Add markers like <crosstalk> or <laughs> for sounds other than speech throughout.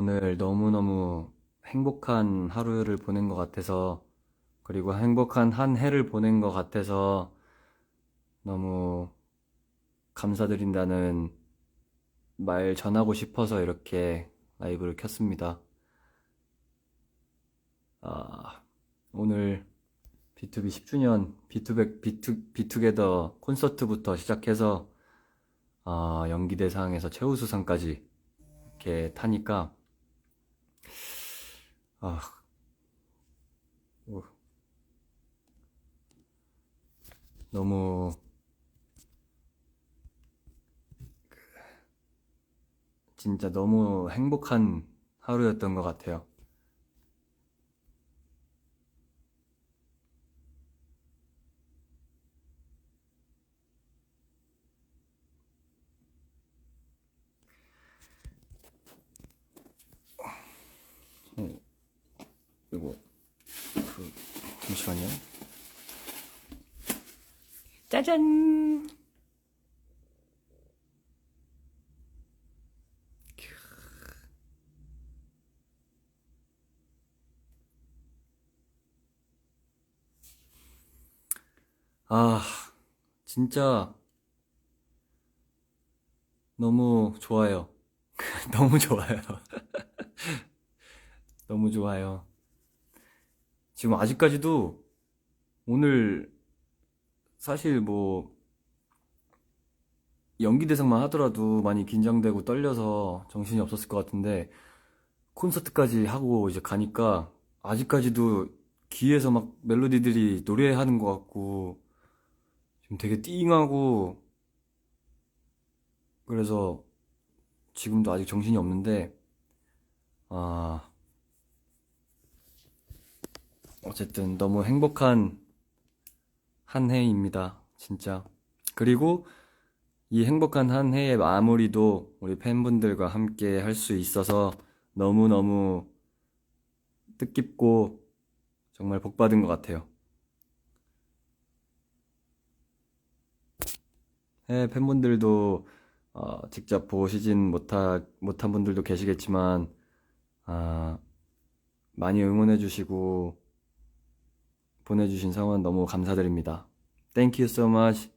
오늘 너무너무 행복한 하루를 보낸 것 같아서, 그리고 행복한 한 해를 보낸 것 같아서 너무 감사드린다는 말 전하고 싶어서 이렇게 라이브를 켰습니다. 아, 오늘 B2B 10주년 비투백 비투 비투게더 콘서트부터 시작해서 아, 연기 대상에서 최우수상까지 이렇게 타니까 아, 오, 너무 진짜 너무 행복한 하루였던 것 같아요. 어, 이거 그 잠시만요. 짜잔. 아, 진짜 너무 좋아요. <laughs> 너무 좋아요. <laughs> 너무 좋아요. 지금 아직까지도 오늘 사실 뭐 연기 대상만 하더라도 많이 긴장되고 떨려서 정신이 없었을 것 같은데 콘서트까지 하고 이제 가니까 아직까지도 귀에서 막 멜로디들이 노래하는 것 같고 지금 되게 띵하고 그래서 지금도 아직 정신이 없는데 아 어쨌든 너무 행복한 한 해입니다. 진짜. 그리고 이 행복한 한 해의 마무리도 우리 팬분들과 함께 할 수 있어서 너무너무 뜻깊고 정말 복 받은 것 같아요. 네, 팬분들도 어, 직접 보시진 못하, 못한 분들도 계시겠지만 아, 많이 응원해주시고 보내주신 성원 너무 감사드립니다. Thank you so much.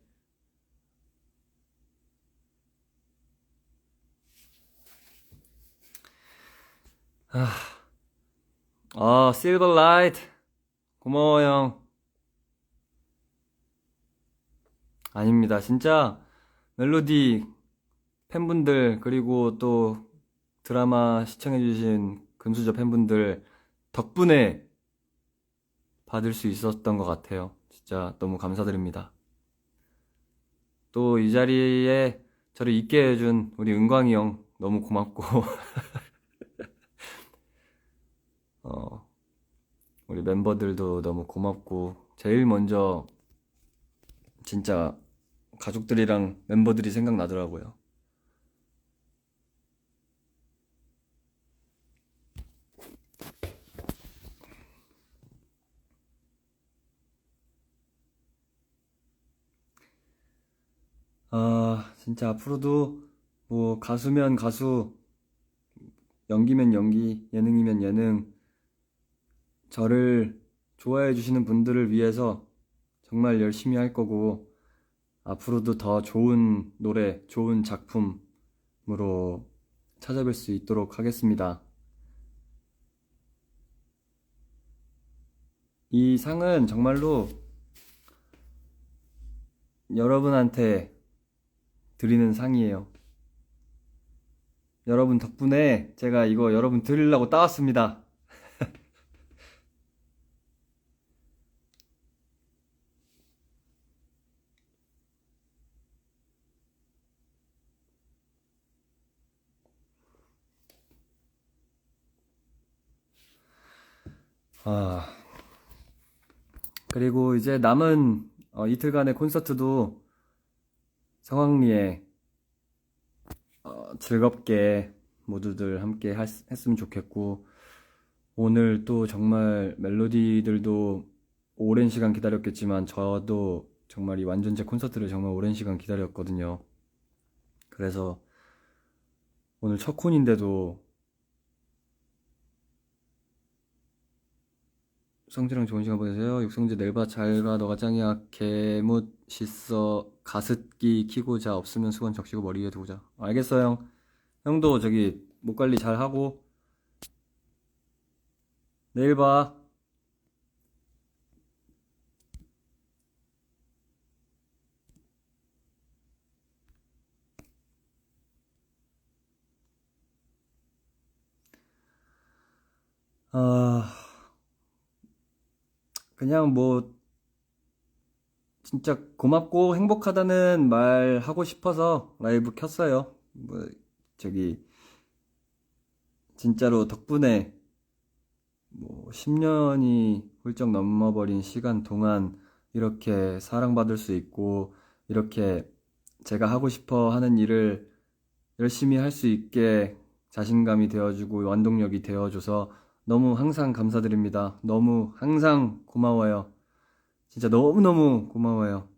아, 아, 실버 라이트. 고마워, 형. 아닙니다. 진짜 멜로디 팬분들, 그리고 또 드라마 시청해주신 금수저 팬분들 덕분에 받을 수 있었던 것 같아요. 진짜 너무 감사드립니다. 또 이 자리에 저를 있게 해준 우리 은광이 형 너무 고맙고, <laughs> 어, 우리 멤버들도 너무 고맙고, 제일 먼저 진짜 가족들이랑 멤버들이 생각나더라고요. 아, 진짜 앞으로도 뭐 가수면 가수, 연기면 연기, 예능이면 예능, 저를 좋아해 주시는 분들을 위해서 정말 열심히 할 거고, 앞으로도 더 좋은 노래, 좋은 작품으로 찾아뵐 수 있도록 하겠습니다. 이 상은 정말로 여러분한테 드리는 상이에요. 여러분 덕분에 제가 이거 여러분 드리려고 따왔습니다. <laughs> 아, 그리고 이제 남은 어, 이틀간의 콘서트도 성황리에 어, 즐겁게 모두들 함께 할- 했으면 좋겠고, 오늘 또 정말 멜로디들도 오랜 시간 기다렸겠지만, 저도 정말 이 완전체 콘서트를 정말 오랜 시간 기다렸거든요. 그래서 오늘 첫 콘인데도 성재랑 좋은 시간 보내세요. 육성재 내일 봐잘가 너가 짱이야 개못 씻어 가습기 키고 자 없으면 수건 적시고 머리 위에 두고 자. 알겠어 형. 형도 저기 목 관리 잘 하고. 내일 봐. 아, 그냥 뭐, 진짜 고맙고 행복하다는 말 하고 싶어서 라이브 켰어요. 뭐, 저기, 진짜로 덕분에 뭐, 10년이 훌쩍 넘어버린 시간 동안 이렇게 사랑받을 수 있고, 이렇게 제가 하고 싶어 하는 일을 열심히 할 수 있게 자신감이 되어주고 원동력이 되어줘서 너무 항상 감사드립니다. 너무 항상 고마워요. 진짜 너무너무 고마워요.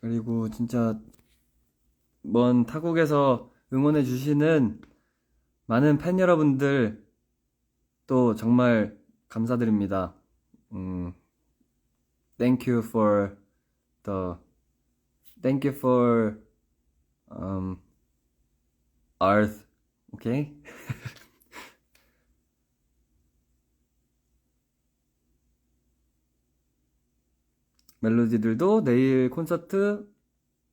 그리고 진짜 먼 타국에서 응원해 주시는 많은 팬 여러분들 또 정말 감사드립니다. 음, thank you for the, thank you for, um, earth, okay? <laughs> 멜로디들도 내일 콘서트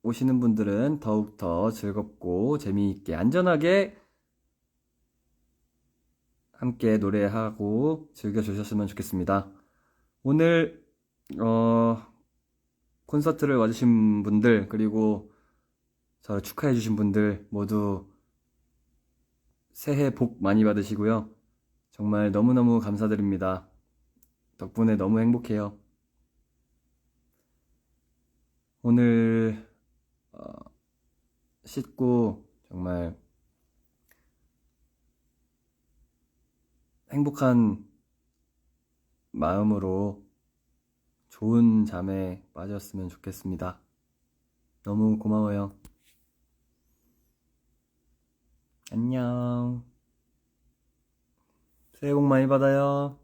오시는 분들은 더욱더 즐겁고 재미있게 안전하게 함께 노래하고 즐겨주셨으면 좋겠습니다. 오늘 어, 콘서트를 와주신 분들 그리고 저를 축하해주신 분들 모두 새해 복 많이 받으시고요. 정말 너무너무 감사드립니다. 덕분에 너무 행복해요. 오늘 어, 씻고 정말 행복한 마음으로 좋은 잠에 빠졌으면 좋겠습니다. 너무 고마워요. 안녕. 새해 복 많이 받아요.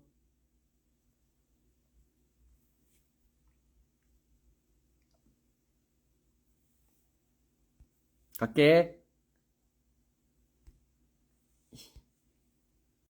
갈게.